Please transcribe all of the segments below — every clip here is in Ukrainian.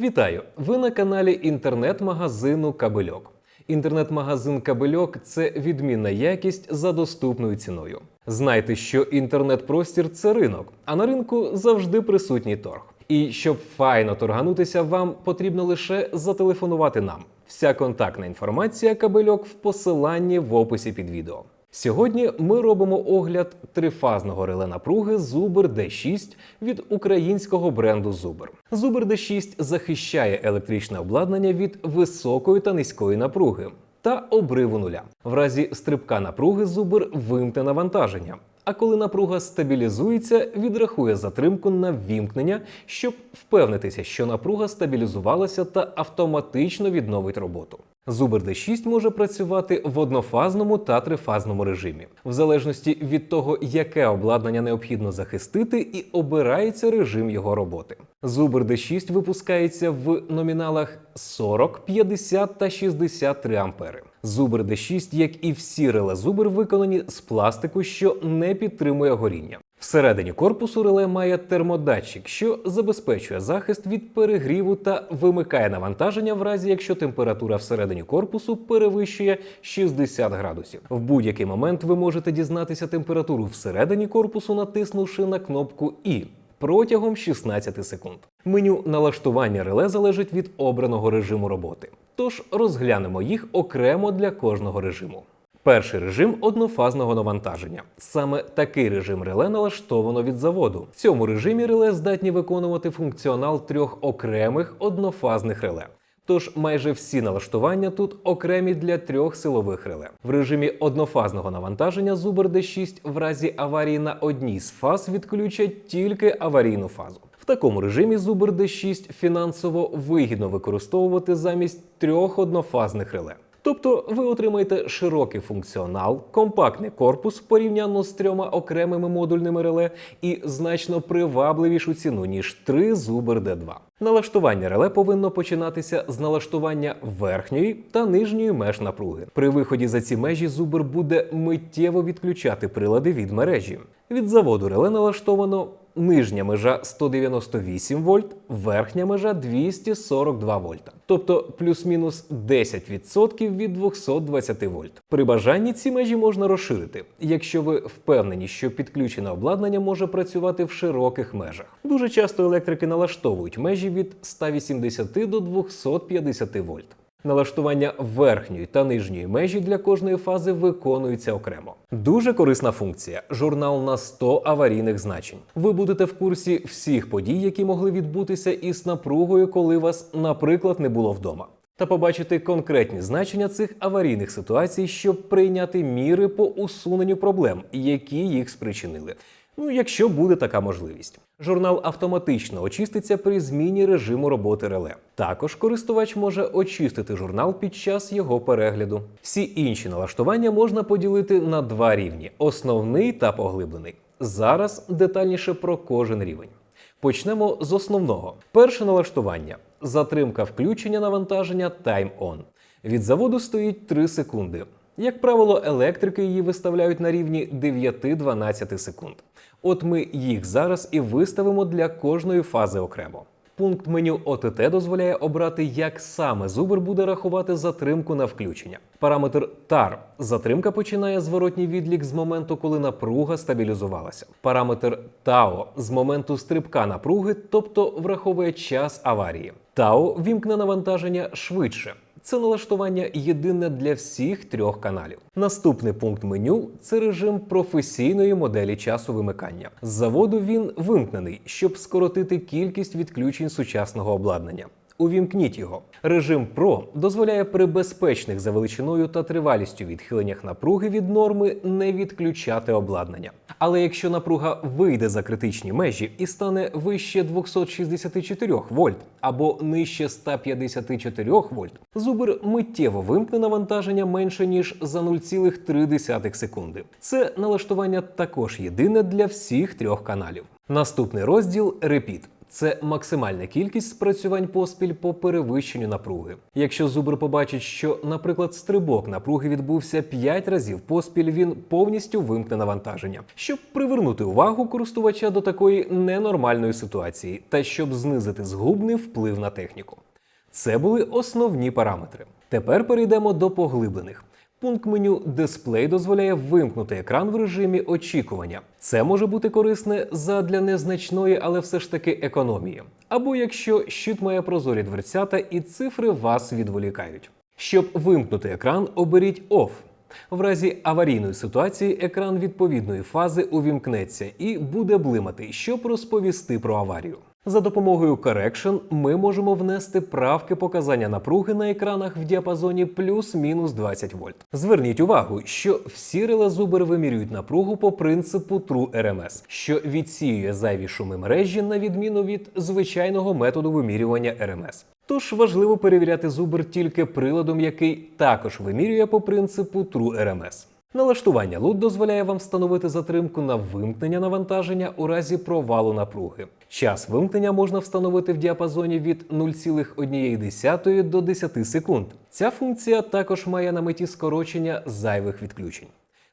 Вітаю! Ви на каналі інтернет-магазину Кабельок. Інтернет-магазин Кабельок це відмінна якість за доступною ціною. Знайте, що інтернет-простір це ринок, а на ринку завжди присутній торг. І щоб файно торганутися, вам потрібно лише зателефонувати нам. Вся контактна інформація кабельок в посиланні в описі під відео. Сьогодні ми робимо огляд трифазного реле напруги Zuber D6 від українського бренду Zuber. Zuber D6 захищає електричне обладнання від високої та низької напруги та обриву нуля. В разі стрибка напруги Zuber вимкне навантаження. А коли напруга стабілізується, відрахує затримку на вімкнення, щоб впевнитися, що напруга стабілізувалася та автоматично відновить роботу. Zubr D6 може працювати в однофазному та трифазному режимі, в залежності від того, яке обладнання необхідно захистити, і обирається режим його роботи. Zubr D6 випускається в номіналах 40, 50 та 63 ампери. Zubr D6, як і всі реле Zubr, виконані з пластику, що не підтримує горіння. Всередині корпусу реле має термодатчик, що забезпечує захист від перегріву та вимикає навантаження в разі, якщо температура всередині корпусу перевищує 60 градусів. В будь-який момент ви можете дізнатися температуру всередині корпусу, натиснувши на кнопку І протягом 16 секунд. Меню налаштування реле залежить від обраного режиму роботи. Тож розглянемо їх окремо для кожного режиму. Перший режим однофазного навантаження. Саме такий режим реле налаштовано від заводу. В цьому режимі реле здатні виконувати функціонал трьох окремих однофазних реле. Тож майже всі налаштування тут окремі для трьох силових реле. В режимі однофазного навантаження Zuber D6 в разі аварії на одній з фаз відключать тільки аварійну фазу. В такому режимі Zuber D6 фінансово вигідно використовувати замість трьох однофазних реле. Тобто ви отримаєте широкий функціонал, компактний корпус порівняно з трьома окремими модульними реле і значно привабливішу ціну, ніж три Zuber D2. Налаштування реле повинно починатися з налаштування верхньої та нижньої меж напруги. При виході за ці межі Zuber буде миттєво відключати прилади від мережі. Від заводу реле налаштовано нижня межа 198 вольт, верхня межа 242 вольта, тобто плюс-мінус 10% від 220 вольт. При бажанні ці межі можна розширити, якщо ви впевнені, що підключене обладнання може працювати в широких межах. Дуже часто електрики налаштовують межі від 180 до 250 вольт. Налаштування верхньої та нижньої межі для кожної фази виконується окремо. Дуже корисна функція журнал на 100 аварійних значень. Ви будете в курсі всіх подій, які могли відбутися із напругою, коли вас, наприклад, не було вдома. Та побачити конкретні значення цих аварійних ситуацій, щоб прийняти міри по усуненню проблем, які їх спричинили. Ну, якщо буде така можливість. Журнал автоматично очиститься при зміні режиму роботи реле. Також користувач може очистити журнал під час його перегляду. Всі інші налаштування можна поділити на два рівні: основний та поглиблений. Зараз детальніше про кожен рівень. Почнемо з основного. Перше налаштування затримка включення навантаження On. Від заводу стоїть 3 секунди. Як правило, електрики її виставляють на рівні 9-12 секунд. От ми їх зараз і виставимо для кожної фази окремо. Пункт меню OTT дозволяє обрати, як саме Zuber буде рахувати затримку на включення. Параметр TAR – затримка починає зворотній відлік з моменту, коли напруга стабілізувалася. Параметр TAO – з моменту стрибка напруги, тобто враховує час аварії. TAO вімкне навантаження швидше. Це налаштування єдине для всіх трьох каналів. Наступний пункт меню це режим професійної моделі часу вимикання. З заводу він вимкнений, щоб скоротити кількість відключень сучасного обладнання. Увімкніть його. Режим PRO дозволяє при безпечних за величиною та тривалістю відхиленнях напруги від норми не відключати обладнання. Але якщо напруга вийде за критичні межі і стане вище 264 вольт або нижче 154 вольт, зубр миттєво вимкне навантаження менше ніж за 0,3 секунди. Це налаштування також єдине для всіх трьох каналів. Наступний розділ Repeat. Це максимальна кількість спрацювань поспіль по перевищенню напруги. Якщо зубр побачить, що, наприклад, стрибок напруги відбувся 5 разів поспіль, він повністю вимкне навантаження, щоб привернути увагу користувача до такої ненормальної ситуації та щоб знизити згубний вплив на техніку. Це були основні параметри. Тепер перейдемо до поглиблених. Пункт меню Дисплей дозволяє вимкнути екран в режимі очікування. Це може бути корисне задля незначної, але все ж таки економії. Або якщо щит має прозорі дверцята і цифри вас відволікають. Щоб вимкнути екран, оберіть OFF. В разі аварійної ситуації екран відповідної фази увімкнеться і буде блимати, щоб розповісти про аварію. За допомогою Correction ми можемо внести правки показання напруги на екранах в діапазоні плюс-мінус 20 вольт. Зверніть увагу, що всі реле Zuber вимірюють напругу по принципу True RMS, що відсіює зайві шуми мережі на відміну від звичайного методу вимірювання RMS. Тож важливо перевіряти зубр тільки приладом, який також вимірює по принципу True RMS. Налаштування LUT дозволяє вам встановити затримку на вимкнення навантаження у разі провалу напруги. Час вимкнення можна встановити в діапазоні від 0,1 до 10 секунд. Ця функція також має на меті скорочення зайвих відключень.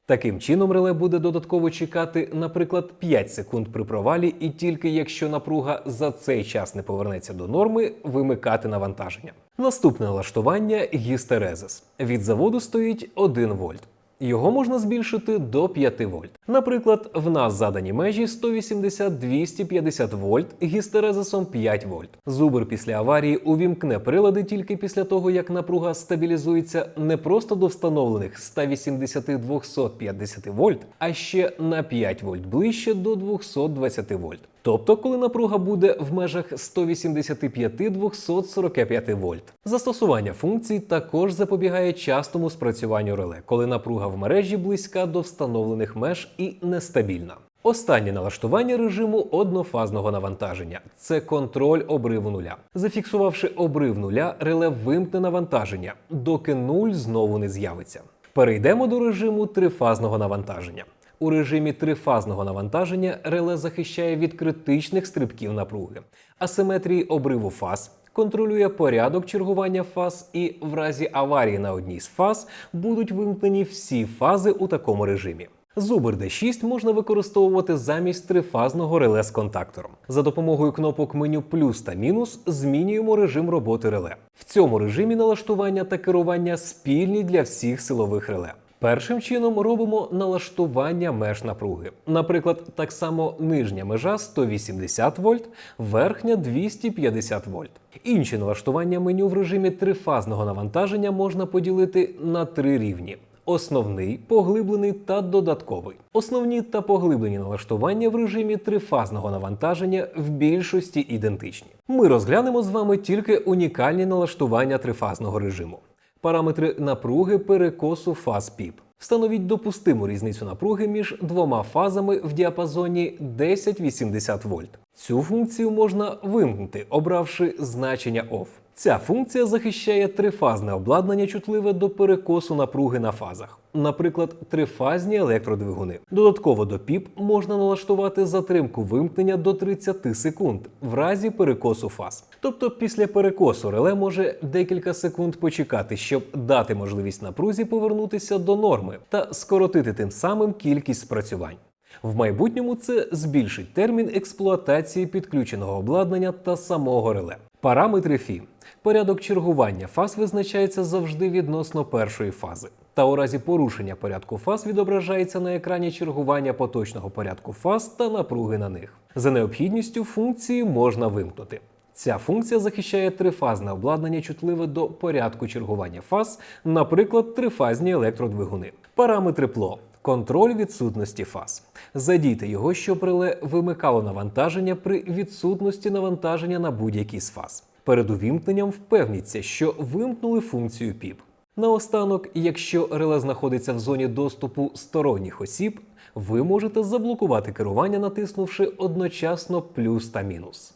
Таким чином, реле буде додатково чекати, наприклад, 5 секунд при провалі, і тільки якщо напруга за цей час не повернеться до норми, вимикати навантаження. Наступне налаштування гістерезис. Від заводу стоїть 1 вольт. Його можна збільшити до 5 вольт. Наприклад, в нас задані межі 180-250 вольт гістерезисом 5 вольт. Зубр після аварії увімкне прилади тільки після того, як напруга стабілізується не просто до встановлених 180-250 вольт, а ще на 5 вольт ближче до 220 вольт. Тобто, коли напруга буде в межах 185-245 вольт. Застосування функцій також запобігає частому спрацюванню реле, коли напруга в мережі близька до встановлених меж і нестабільна. Останнє налаштування режиму однофазного навантаження це контроль обриву нуля. Зафіксувавши обрив нуля, реле вимкне навантаження, доки нуль знову не з'явиться. Перейдемо до режиму трифазного навантаження. У режимі трифазного навантаження реле захищає від критичних стрибків напруги, асиметрії обриву фаз, контролює порядок чергування фаз, і в разі аварії на одній з фаз будуть вимкнені всі фази у такому режимі. Зубр D6 можна використовувати замість трифазного реле з контактором. За допомогою кнопок меню плюс та мінус змінюємо режим роботи реле. В цьому режимі налаштування та керування спільні для всіх силових реле. Першим чином робимо налаштування меж напруги. Наприклад, так само нижня межа 180 вольт, верхня 250 вольт. Інші налаштування меню в режимі трифазного навантаження можна поділити на три рівні. Основний, поглиблений та додатковий. Основні та поглиблені налаштування в режимі трифазного навантаження в більшості ідентичні. Ми розглянемо з вами тільки унікальні налаштування трифазного режиму параметри напруги перекосу фаз ПІП. Встановіть допустиму різницю напруги між двома фазами в діапазоні 10-80 вольт. Цю функцію можна вимкнути, обравши значення OFF. Ця функція захищає трифазне обладнання, чутливе до перекосу напруги на фазах, наприклад, трифазні електродвигуни. Додатково до ПІП можна налаштувати затримку вимкнення до 30 секунд в разі перекосу фаз. Тобто, після перекосу реле може декілька секунд почекати, щоб дати можливість напрузі повернутися до норми та скоротити тим самим кількість спрацювань. В майбутньому це збільшить термін експлуатації підключеного обладнання та самого реле. Параметри ФІ. Порядок чергування фаз визначається завжди відносно першої фази. Та у разі порушення порядку фаз відображається на екрані чергування поточного порядку фаз та напруги на них. За необхідністю функції можна вимкнути. Ця функція захищає трифазне обладнання чутливе до порядку чергування фаз, наприклад, трифазні електродвигуни. Параметри ПЛО. Контроль відсутності фаз. Задійте його, щоб реле вимикало навантаження при відсутності навантаження на будь-якій з фаз. Перед увімкненням впевніться, що вимкнули функцію ПІП. Наостанок, якщо реле знаходиться в зоні доступу сторонніх осіб, ви можете заблокувати керування, натиснувши одночасно плюс та мінус.